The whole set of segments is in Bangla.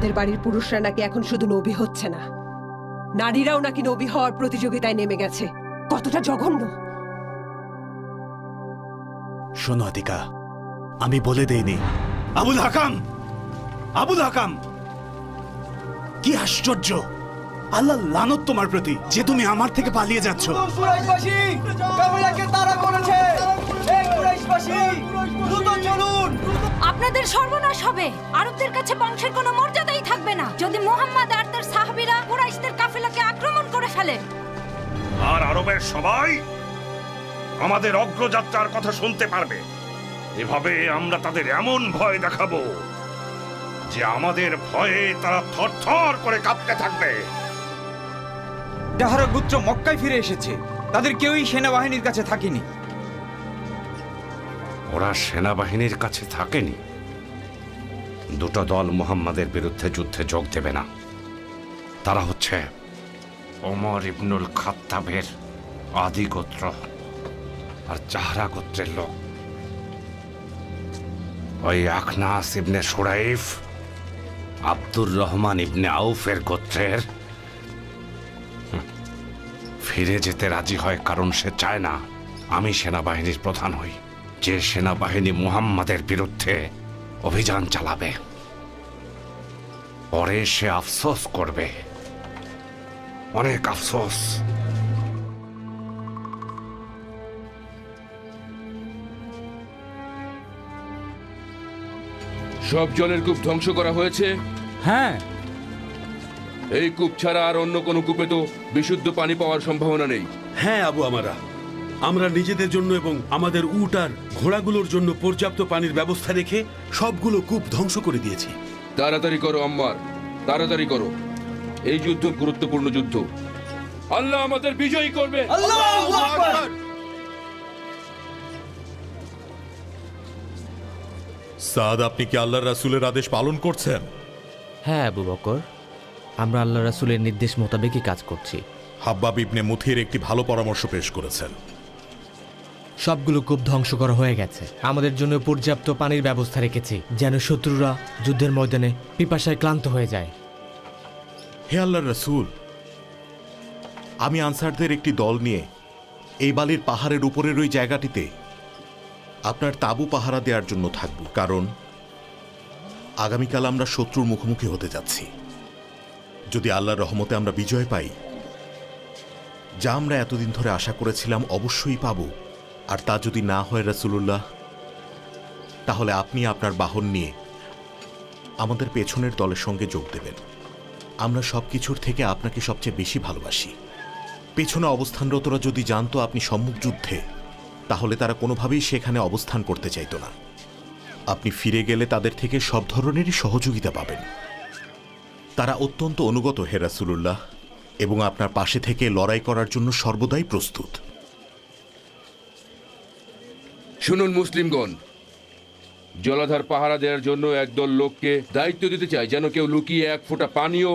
আমাদের বাড়ির পুরুষরা নাকি এখন শুধু নবী হচ্ছে না। নারীরাও নাকি নবী হওয়ার প্রতিযোগিতায় নেমে গেছে। কতটা জঘন্য। শোনো আতিকা আমি বলে দেইনি। আবুল হাকাম! আবুল হাকাম! কি আশ্চর্য! আল্লাহ লানত তোমার প্রতি যে তুমি আমার থেকে পালিয়ে যাচ্ছ। কুরাইশবাসী কাবিলাকে তাড়া করেছে। এই কুরাইশবাসী দ্রুত চলুন। আপনাদের সর্বনাশ হবে। আরবদের কাছে বংশের কোনো মর্যাদাই থাকবে না। যদি মোহাম্মদ আর তার সাহাবীরা কুরাইশদের কাফেলাকে আক্রমণ করে ফেলে। আর আরবের সবাই আমাদের অগ্রযাত্রার কথা শুনতে পারবে। এভাবে আমরা তাদের এমন ভয় দেখাবো যে আমাদের ভয়ে তারা থরথর করে কাঁপতে থাকবে। যাহারা গুত্র মক্কায় ফিরে এসেছে তাদের কেউই সেনাবাহিনীর কাছে থাকেনি। ওরা সেনাবাহিনীর কাছে থাকেনি। দুটো দল মুহাম্মাদের বিরুদ্ধে যুদ্ধে যোগ দেবে না। তারা হচ্ছে ওমর ইবনুল খাত্তাবের আদি গোত্র আর চাহরা গোত্রের লোক। ওই আখনাস ইবনে সুরাইফ, আব্দুর রহমান ইবনে আউফের গোত্রের। ফিরে যেতে রাজি হয় কারণ সে চায় না আমি সেনাবাহিনীর প্রধান হই। যে সেনাবাহিনী মুহাম্মাদের বিরুদ্ধে অভিযান চালাবে। পরে সে আফসোস করবে। অনেক আফসোস। সব জলের কূপ ধ্বংস করা হয়েছে? হ্যাঁ। এই কূপ ছাড়া আর অন্য কোনো কূপে তো বিশুদ্ধ পানি পাওয়ার সম্ভাবনা নেই। হ্যাঁ আবু আমারা। আমরা নিজেদের জন্য এবং আমাদের উট আর ঘোড়াগুলোর জন্য পর্যাপ্ত পানির ব্যবস্থা রেখে সবগুলো কূপ ধ্বংস করে দিয়েছি। তাড়াতাড়ি করো আম্মার। তাড়াতাড়ি করো। এই যুদ্ধ গুরুত্বপূর্ণ যুদ্ধ। আল্লাহ আমাদের বিজয়ী করবে। সাদ আপনি কি আল্লাহ রাসূলের আদেশ পালন করছেন? হ্যাঁ আবু বকর। আমরা আল্লাহ রাসূলের নির্দেশ মোতাবেকই কাজ করছি। হাব্বাব ইবনে মুথির একটি ভালো পরামর্শ পেশ করেছেন। সবগুলো কূপ ধ্বংস করা হয়ে গেছে। আমাদের জন্য পর্যাপ্ত পানির ব্যবস্থা রেখেছি, যেন শত্রুরা যুদ্ধের ময়দানে পিপাসায় ক্লান্ত হয়ে যায়। হে আল্লাহ রাসূল, আমি আনসারদের একটি দল নিয়ে এই বালির পাহাড়ের উপরের ওই জায়গাটিতে আপনার তাবু পাহারা দেওয়ার জন্য থাকব, কারণ আগামীকাল আমরা শত্রুর মুখোমুখি হতে যাচ্ছি। যদি আল্লাহর রহমতে আমরা বিজয় পাই, যা আমরা এতদিন ধরে আশা করেছিলাম অবশ্যই পাব আর তা যদি না হয়, রাসূলুল্লাহ, তাহলে আপনি আপনার বাহন নিয়ে আমাদের পেছনের দলের সঙ্গে যোগ দেবেন। আমরা সব কিছুর থেকে আপনাকে সবচেয়ে বেশি ভালোবাসি। পেছনে অবস্থানরতরা যদি জানতো আপনি সম্মুখ যুদ্ধে, তাহলে তারা কোনোভাবেই সেখানে অবস্থান করতে চাইতো না। আপনি ফিরে গেলে তাদের থেকে সব ধরনেরই সহযোগিতা পাবেন। তারা অত্যন্ত অনুগত, হে রাসূলুল্লাহ, এবং আপনার পাশে থেকে লড়াই করার জন্য সর্বদাই প্রস্তুত। শুনুন মুসলিমগণ, জলাধার পাহারা দেওয়ার জন্য একদল লোককে দায়িত্ব দিতে চাই, যেন কেউ লুকিয়ে এক ফোঁটা পানিও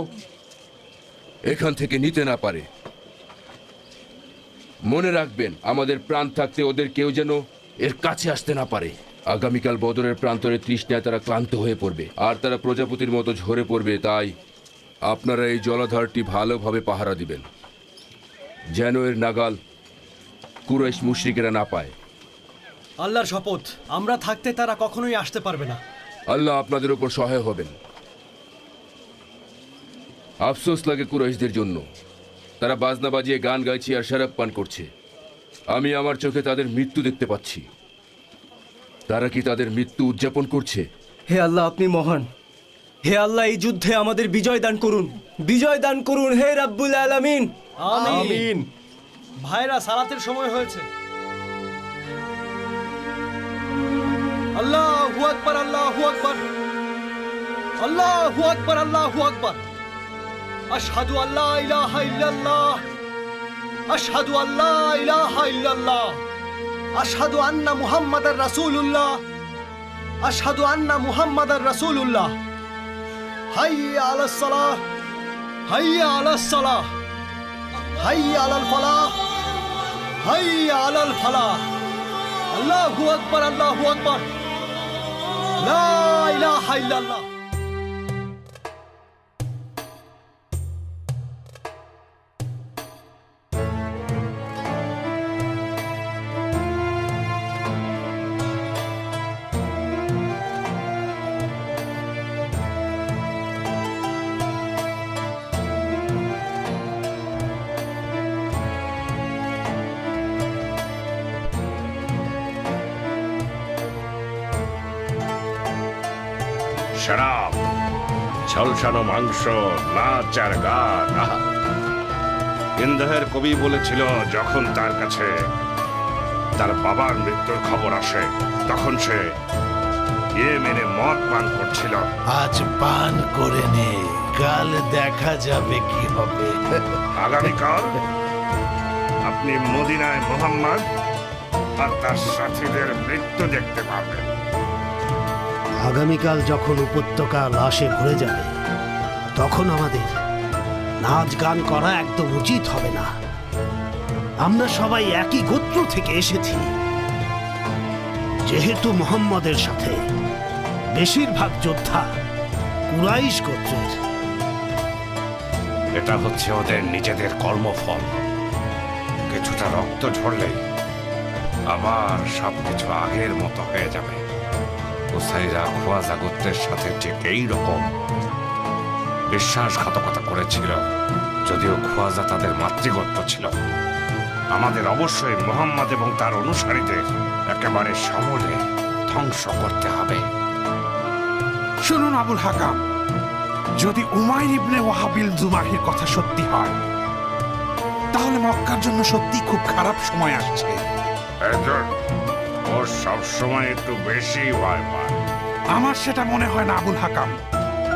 এখান থেকে নিতে না পারে। মনে রাখবেন, আমাদের প্রাণ থাকতে ওদের কেউ যেন এর কাছে আসতে না পারে। আগামীকাল বদরের প্রান্তরে তৃষ্ণায় তারা ক্লান্ত হয়ে পড়বে, আর তারা প্রজাপতির মতো ঝরে পড়বে, তাই আপনারা এই জলাধারটি ভালোভাবে পাহারা দিবেন, যেন এর নাগাল কুরাইশ মুশ্রিকেরা না পায়। আল্লাহর শপথ আমরা থাকতে তারা কখনোই আসতে পারবে না। আল্লাহ আপনাদের উপর সহায় হবেন। আফসোস লাগে কুরাইশদের জন্য। তারা বাজনা বাজিয়ে গান গাইছে আর শরাব পান করছে। আমি আমার চোখে তাদের মৃত্যু দেখতে পাচ্ছি। তারা কি তাদের মৃত্যু উদযাপন করছে? হে আল্লাহ আপনি মহান। হে আল্লাহ এই যুদ্ধে আমাদের বিজয় দান করুন। বিজয় দান করুন হে রাব্বুল আলামিন। আমিন। ভাইরা সালাতের সময় হয়েছে। আল্লাহু আকবার আল্লাহু আকবার। আল্লাহু আকবার আল্লাহু আকবার। আশহাদু আল্লা ইলাহা ইল্লাল্লাহ। আশহাদু আল্লা ইলাহা ইল্লাল্লাহ। আশহাদু আন্না মুহাম্মাদার রাসূলুল্লাহ। আশহাদু আন্না মুহাম্মাদার রাসূলুল্লাহ। হাইয়া আলাস সালাহ। হাইয়া আলাস সালাহ। হাইয়া আলাল ফালাহ। হাইয়া আলাল ফালাহ। আল্লাহু আকবার আল্লাহু আকবার। লা ইলাহা ইল্লাল্লাহ শরাব ঝলসানো মাংস নাচ আর গান। ইন্দাহের কবি বলেছিল যখন তার কাছে তার বাবার মৃত্যুর খবর আসে তখন সে ইয়ে মেনে মদ পান করছিল। আজ পান করে নে কাল দেখা যাবে কি হবে। আগামীকাল আপনি মদিনায় মোহাম্মদ আর তার সাথীদের মৃত্যু দেখতে পাবেন। আগামীকাল যখন উপত্যকা লাশে ভরে যাবে, তখন আমাদের নাচ গান করা একদম উচিত হবে না। আমরা সবাই একই গোত্র থেকে এসেছি। যেহেতু মোহাম্মদের সাথে বেশিরভাগ যোদ্ধা কুরাইশ গোত্রের। এটা হচ্ছে ওদের নিজেদের কর্মফল। কিছুটা রক্ত ঝরলেই আবার সবকিছু আগের মতো হয়ে যাবে। ওসাইরা খোয়াজা গোত্রের সাথে ঠিক এই বিশ্বাসঘাতকতা করেছিল, যদিও খোয়াজা তাদের মাতৃগোত্র ছিল। আমাদের অবশ্যই মোহাম্মদ এবং তার অনুসারীদের একেবারে সমূলে ধ্বংস করতে হবে। শুনুন আবুল হাকাম, যদি উমাইর ইবনে ওয়াহাবিল জুমাহির কথা সত্যি হয়, তাহলে মক্কার জন্য সত্যি খুব খারাপ সময় আসছে। সবসময় একটু বেশি ভয় পায়। আমার সেটা মনে হয় না আবুল হাকাম।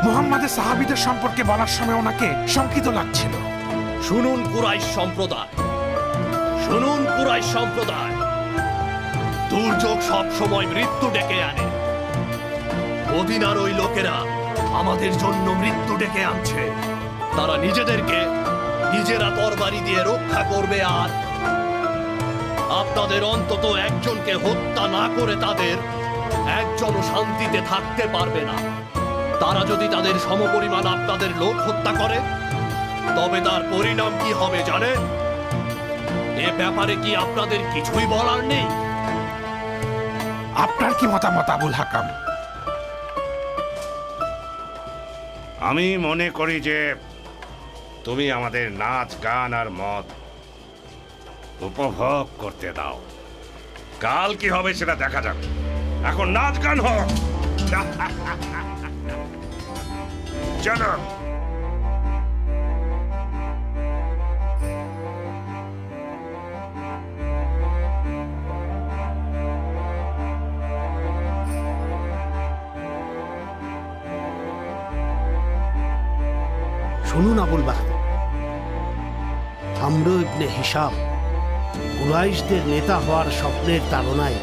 মুহাম্মাদের সাহাবিদের সম্পর্কে বলার সময় ওনাকে শঙ্কিত লাগছিল। শুনুন কুরাইশ সম্প্রদায়। শুনুন কুরাইশ সম্প্রদায়। দুর্যোগ সব সময় মৃত্যু ডেকে আনে। মদিনার ওই লোকেরা আমাদের জন্য মৃত্যু ডেকে আনছে। তারা নিজেদেরকে নিজেরা তরবারি দিয়ে রক্ষা করবে আর আপনাদের অন্তত একজনকে হত্যা না করে তাদের একজন শান্তিতে থাকতে পারবে না। তারা যদি তাদের সমপরিমাণ আপনাদের লোক হত্যা করে তবে তার পরিণাম কি হবে জানেন? এ ব্যাপারে কি আপনাদের কিছুই বলার নেই? আপনার কি মতামত আবুল হাকাম? আমি মনে করি যে তুমি আমাদের নাচ গান আর মদ উপভোগ করতে দাও। কাল কি হবে সেটা দেখা যাবে এখন নাচ গান হোক। শুনুন আবুল বাহাদুর। আমর হিসাব কুরাইশদের নেতা হওয়ার স্বপ্নের তাড়নায়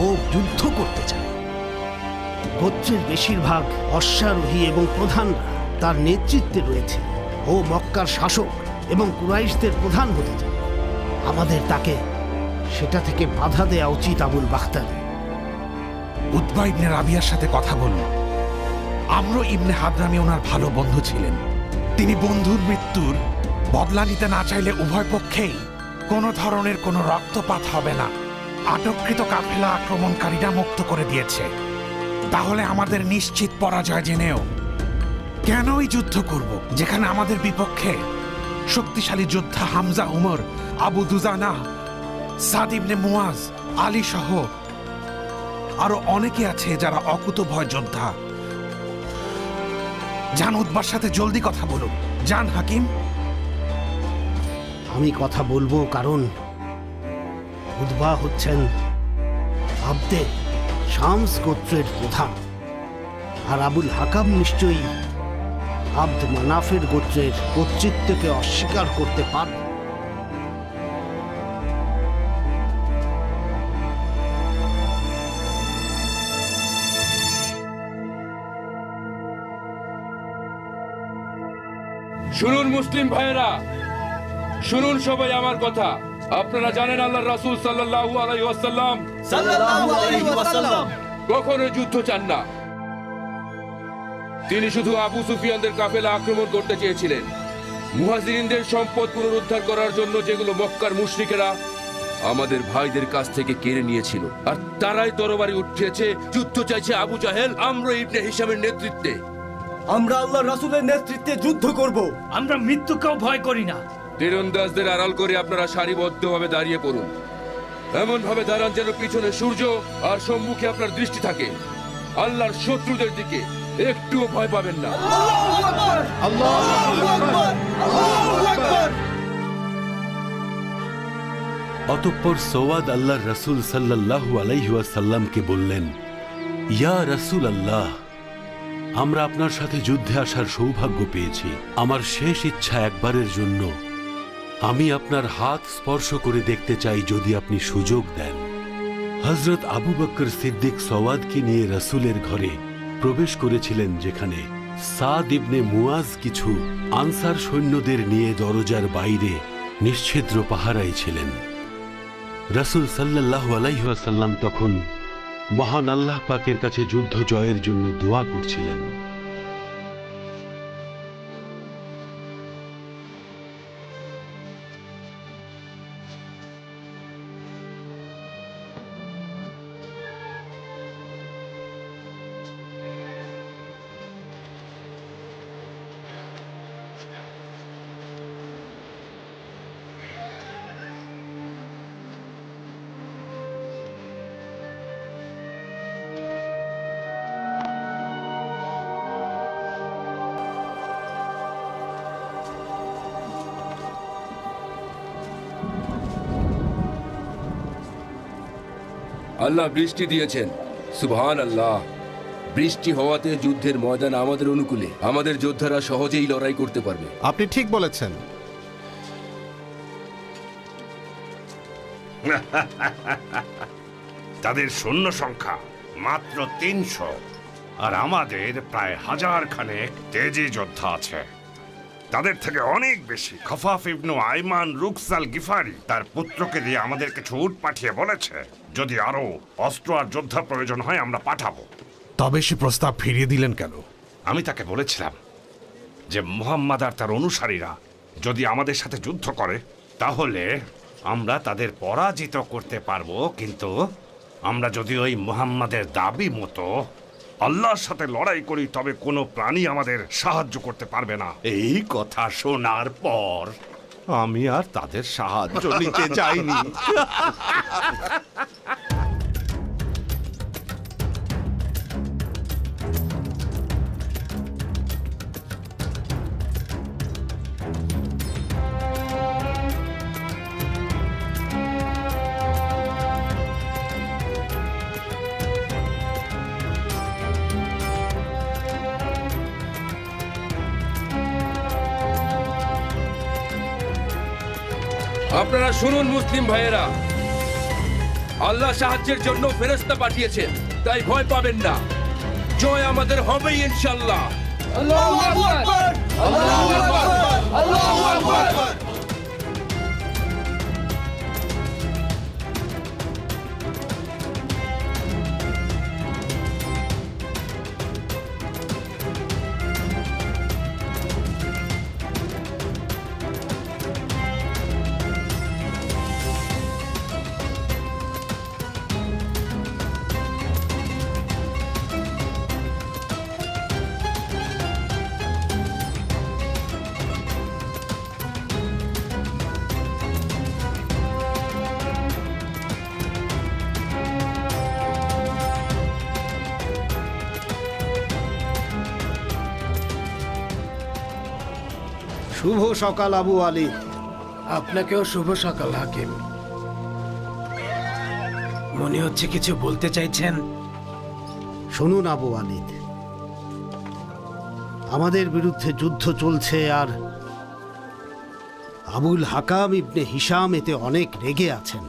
ও যুদ্ধ করতে চায়। গোত্রের বেশিরভাগ অশ্বারোহী এবং প্রধানরা তার নেতৃত্বে রয়েছে ও মক্কার শাসক এবং কুরাইশদের প্রধান হতে চায়। আমাদের তাকে সেটা থেকে বাধা দেওয়া উচিত আবুল বাখতার। উদ্বা ইবনে রাবিয়ার সাথে কথা বলুন। আমর ইবনে হাদরামি ওনার ভালো বন্ধু ছিলেন। তিনি বন্ধুর মৃত্যুর বদলা নিতে না চাইলে উভয় পক্ষেই কোনো ধরনের কোনো রক্তপাত হবে না। আটককৃত কাফেলা আক্রমণকারীরা মুক্ত করে দিয়েছে। তাহলে আমাদের নিশ্চিত পরাজয় জেনেও কেনই যুদ্ধ করব? যেখানে আমাদের বিপক্ষে শক্তিশালী যোদ্ধা হামজা উমর, আবু দুজানা সাদ ইবনে মুয়াজ আলী সহ আরও অনেকে আছে যারা অকুত ভয় যোদ্ধা। জান উদ্বার সাথে জলদি কথা বলুন। জান হাকিম? আমি কথা বলব কারণ উদ্বা হচ্ছেন আব্দে শামস গোত্রের প্রধান। আর আবুল হাকাম নিশ্চয়ই আব্দ মানাফের গোত্রের কর্তৃত্বকে অস্বীকার করতে পারবে শুনুন মুসলিম ভাইয়েরা শুনুন সবাই আমার কথা। আপনারা জানেন আল্লাহ রাসূল সাল্লাল্লাহু আলাইহি ওয়াসাল্লাম কখনো যুদ্ধ চান না। তিনি শুধু আবু সুফিয়ানদের কাফেলা আক্রমণ করতে চেয়েছিলেন। মুহাজিরিনদের সম্পদ পুনরুদ্ধার করার জন্য যেগুলো মক্কার মুশরিকেরা আমাদের ভাইদের কাছ থেকে কেড়ে নিয়েছিল। আর তারাই তরবারি উঠিয়েছে যুদ্ধ চাইছে আবু জাহেল আমর ইবনে হিসামের নেতৃত্বে। আমরা আল্লাহ রাসূলের নেতৃত্বে যুদ্ধ করব। আমরা মৃত্যুকেও ভয় করি না। তীরন্দাজদের আড়াল করে আপনারা সারিবদ্ধভাবে দাঁড়িয়ে পড়ুন। এমন ভাবে দাঁড়ান যেন পিছনে সূর্য আর সম্মুখে আপনার দৃষ্টি থাকে। আল্লাহর শত্রুদের দিকে একটুও ভয় পাবেন না। অতঃপর সওয়াদ আল্লাহর রসুল সাল্লাল্লাহু আলাইহাসাল্লামকে বললেন, ইয়া রসুল আল্লাহ, আমরা আপনার সাথে যুদ্ধে আসার সৌভাগ্য পেয়েছি। আমার শেষ ইচ্ছা একবারের জন্য আমি আপনার হাত স্পর্শ করে দেখতে চাই যদি আপনি সুযোগ দেন। হজরত আবু বক্কর সিদ্দিক সওয়াদকে নিয়ে রসুলের ঘরে প্রবেশ করেছিলেন যেখানে সাদ ইবনে মুয়াজ কিছু আনসার সৈন্যদের নিয়ে দরজার বাইরে নিশ্ছিদ্র পাহারাই ছিলেন। রসুল সাল্লাহ আলাইহাসাল্লাম তখন মহান আল্লাহ পাকের কাছে যুদ্ধ জয়ের জন্য দোয়া করছিলেন। আল্লাহ বৃষ্টি দিয়েছেন। সুবহান আল্লাহ বৃষ্টি হওয়াতে যুদ্ধের ময়দান আমাদের অনুকূলে। আমাদের যোদ্ধারা সহজেই লড়াই করতে পারবে। আপনি ঠিক বলেছেন। তাদের সৈন্য সংখ্যা মাত্র তিনশো আর আমাদের প্রায় হাজার খানেক তেজি যোদ্ধা আছে। তাদের থেকে অনেক বেশি। খফাফ ইবনু আইমান রুকসাল গিফারি তার পুত্রকে দিয়ে আমাদের কিছু উট পাঠিয়ে বলেছে যদি আরও অস্ত্র আর যোদ্ধা প্রয়োজন হয় আমরা পাঠাবো। তবে সে প্রস্তাব ফিরিয়ে দিলেন কেন? আমি তাকে বলেছিলাম যে মোহাম্মদ আর তার অনুসারীরা যদি আমাদের সাথে যুদ্ধ করে তাহলে আমরা তাদের পরাজিত করতে পারব কিন্তু আমরা যদি ওই মুহাম্মাদের দাবি মতো আল্লাহর সাথে লড়াই করি, তবে কোনো প্রাণী আমাদের সাহায্য করতে পারবে না। এই কথা শোনার পর আমি আর তাদের সাহায্য নিতে চাইনি আপনারা শুনুন মুসলিম ভাইয়েরা। আল্লাহ সাহায্যের জন্য ফেরস্তা পাঠিয়েছেন তাই ভয় পাবেন না। জয় আমাদের হবেই ইনশাল্লাহ আল্লাহ আল্লাহ আল্লাহ আল্লাহ আল্লাহু শুভ সকাল আবু আলী। আপনাকেও শুভ সকাল হাকিম। মনে হচ্ছে কিছু বলতে চাইছেন? শুনুন আবু আলিদ আমাদের বিরুদ্ধে যুদ্ধ চলছে আর আবুল হাকাম ইবনে হিসাম এতে অনেক রেগে আছেন।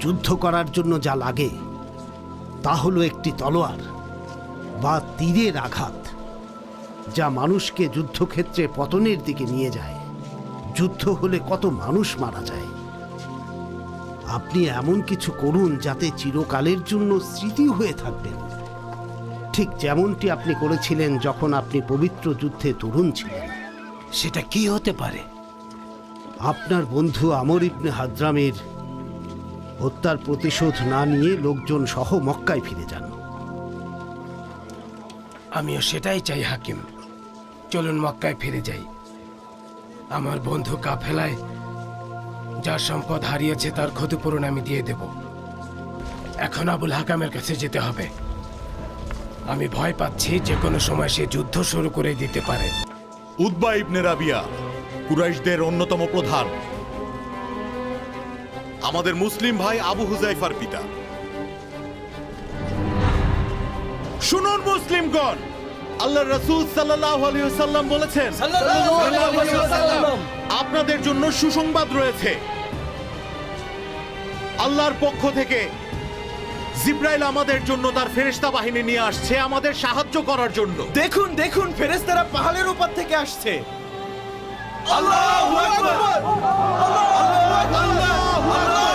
যুদ্ধ করার জন্য যা লাগে তা হলো একটি তলোয়ার বা তীরের আঘাত। যা মানুষকে যুদ্ধক্ষেত্রে পতনের দিকে নিয়ে যায়। যুদ্ধ হলে কত মানুষ মারা যায়। আপনি এমন কিছু করুন যাতে চিরকালের জন্য স্মৃতি হয়ে থাকবেন। ঠিক যেমনটি আপনি করেছিলেন যখন আপনি পবিত্র যুদ্ধে তরুণ ছিলেন। সেটা কি হতে পারে? আপনার বন্ধু আমর ইবনে হাদ্রামের হত্যার প্রতিশোধ না নিয়ে লোকজন সহ মক্কায় ফিরে যান। আমিও সেটাই চাই হাকিম। চলুন মক্কায় ফিরে যাই। আমার বন্ধু কাফেলায় যার সম্পদ হারিয়েছে তার ক্ষতিপূরণ আমি দিয়ে দেব। এখন আবুল হাকামের কাছে যেতে হবে। আমি ভয় পাচ্ছি যে কোনো সময় সে যুদ্ধ শুরু করে দিতে পারে। উদ্বা ইবনে রাবিয়া, কুরাইশদের অন্যতম প্রধান। আমাদের মুসলিম ভাই আবু হুজাইফার পিতা। শুনুন মুসলিমগণ! আল্লাহ রসুল সাল্লাল্লাহু আলাইহি ওয়াসাল্লাম বলেছেন আপনাদের জন্য সুসংবাদ রয়েছে। আল্লাহর পক্ষ থেকে জিব্রাইল আমাদের জন্য তার ফেরেশতা বাহিনী নিয়ে আসছে আমাদের সাহায্য করার জন্য। দেখুন দেখুন ফেরেশতারা পাহাড়ের উপর থেকে আসছে। আল্লাহু আকবার! আল্লাহু আকবার!